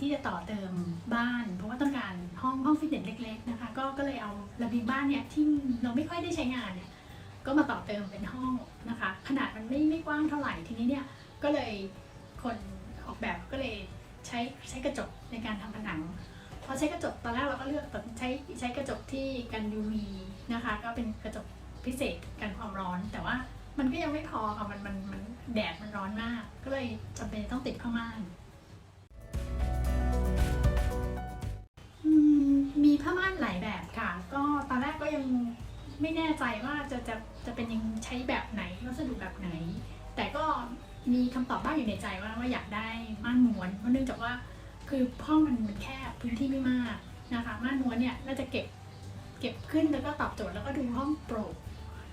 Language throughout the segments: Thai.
ที่จะต่อเติมบ้าน เพราะว่าต้องการห้องห้องฟิตเนสเล็ก ๆ นะคะ ก็ก็เลยเอาระเบียงบ้านเนี่ยที่เราไม่ค่อยได้ใช้งานเนี่ยก็มาต่อเติมเป็นห้องนะคะ ขนาดมันไม่ไม่กว้างเท่าไหร่ทีนี้เนี่ยก็เลยคนออกแบบก็เลยใช้ใช้กระจกในการทำผนังพอใช้กระจกตอนแรกเราก็เลือกตัดใช้ใช้กระจกที่กัน UV นะคะ ก็เป็นกระจกพิเศษกันความร้อน แต่ว่ามันก็ยังไม่พอค่ะมันมันมันแดดมันร้อนมาก ก็เลยจำเป็นต้องติดผ้าม่าน ไม่แน่ใจว่าจะจะจะเป็นยังใช้แบบไหนวัสดุแบบไหน แต่ก็มีคำตอบบ้างอยู่ในใจว่าว่าอยากได้ม่านม้วนเพราะเนื่องจากว่าคือห้องมันมันแคบพื้นที่ไม่มากนะคะม่านม้วนเนี่ยน่าจะเก็บเก็บขึ้นแล้วก็ตอบโจทย์แล้วก็ดูห้องโปร่ง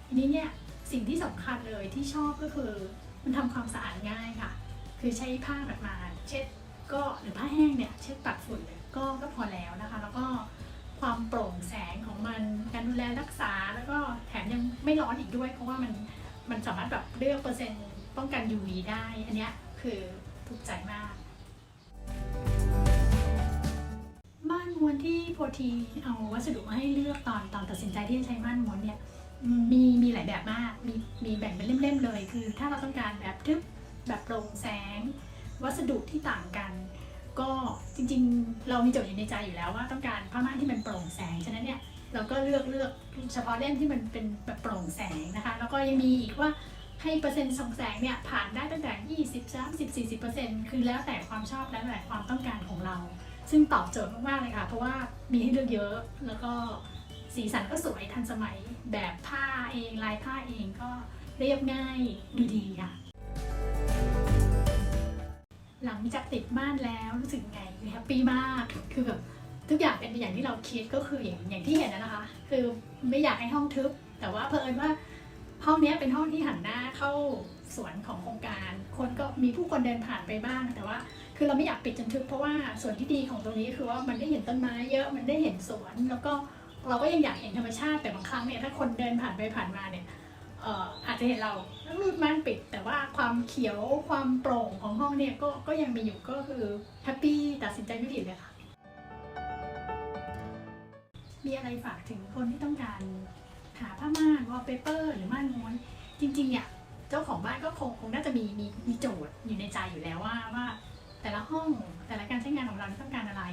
ทีนี้เนี่ยสิ่งที่สำคัญเลยที่ชอบก็คือมันทำความสะอาดง่ายค่ะ คือใช้ผ้าแบบมาเช็ดก็หรือผ้าแห้งเนี่ยเช็ดปัดฝุ่นก็ก็พอแล้วนะคะ แล้วก็ความโปร่งแสงของมันการดูแลรักษาแล้วก็แถมยังไม่ ร้อนอีกด้วย เพราะว่ามันมันสามารถแบบเลือกเปอร์เซ็นต์ป้องกัน UV ได้ อันนี้คือถูกใจมาก ม่านม้วนที่โพธีเอาวัสดุมาให้เลือกตอนตอนตัดสินใจที่จะใช้ม่านม้วนเนี่ยมมีมีหลายแบบมาก มีมีแบ่งเป็นเล่มๆเลย คือถ้าเราต้องการแบบทึบแบบโปร่งแสง วัสดุที่ต่างกัน ก็จริงๆ เรามีโจทย์อยู่ในใจอยู่แล้วว่าต้องการผ้าม่านที่มันโปร่งแสง ฉะนั้นเนี่ย เราก็เลือกเลือกเฉพาะเล่มที่มันเป็นแบบโปร่งแสงนะคะ แล้วก็ยังมีอีกว่าให้เปอร์เซ็นต์ส่องแสงเนี่ยผ่านได้ตั้งแต่ 20 30 40เปอร์เซ็นต์คือแล้วแต่ความชอบแล้วแต่ความต้องการของเรา ซึ่งตอบโจทย์มากๆเลยค่ะ เพราะว่ามีให้เลือกเยอะ แล้วก็สีสันก็สวยทันสมัยแบบผ้าเองลายผ้าเองก็เรียบง่ายดูดีค่ะ หลังจากติดบ้านแล้วรู้สึกไงแฮปปี้มากคือแบบ ทุกอย่างเป็นอย่างที่เราคิดก็คืออย่างอย่างที่เห็นนะนะคะ คือไม่อยากให้ห้องทึบ แต่ว่าเพอิญว่าห้องนี้เป็นห้องที่หันหน้าเข้าสวนของโครงการ คนก็มีผู้คนเดินผ่านไปบ้าง แต่ว่าคือเราไม่อยากปิดจนทึบเพราะว่าส่วนที่ดีของตรงนี้คือว่ามันได้เห็นต้นไม้เยอะมันได้เห็นสวน แล้วก็เราก็ยังอยากเห็นธรรมชาติแต่บางครั้งเนี่ยถ้าคนเดินผ่านไปผ่านมาเนี่ยเอ่ออาจจะเห็นเรารูดม่านปิด แต่ว่าความเขียวความโปร่งของห้องเนี่ยก็ก็ยังมีอยู่ก็คือแฮปปี้ตัดสินใจไม่ผิดเลยค่ะ มีอะไรฝากถึงคนที่ต้องการหาผ้าม่านวอลเปเปอร์หรือม่านม้วน จริงๆเนี่ยเจ้าของบ้านก็คงคงน่าจะมีมีมีโจทย์อยู่ในใจอยู่แล้วว่าว่า แต่ละห้องแต่ละการใช้งานของเราต้องการอะไร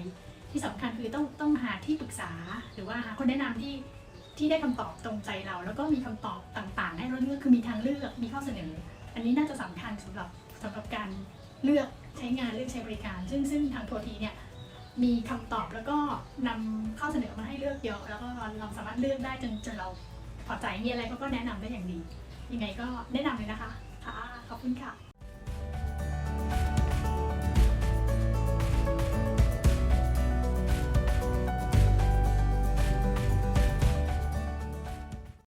ที่สำคัญคือต้องต้องหาที่ปรึกษา หรือว่าหาคนแนะนำที่ที่ได้คำตอบตรงใจเรา แล้วก็มีคำตอบต่างๆ ให้เราเลือกคือมีทางเลือกมีข้อเสนอ อันนี้น่าจะสำคัญสำหรับสำหรับการเลือกใช้งานเลือกใช้บริการ ซึ่งซึ่งทางโททีเนี่ยมีคำตอบแล้วก็นำข้อเสนอ เยอะแล้วก็เราสามารถเลือกได้จนจนเราพอใจมีอะไรเขาก็แนะนำได้อย่างดี ยังไงก็แนะนำเลยนะคะค่ะขอบคุณค่ะ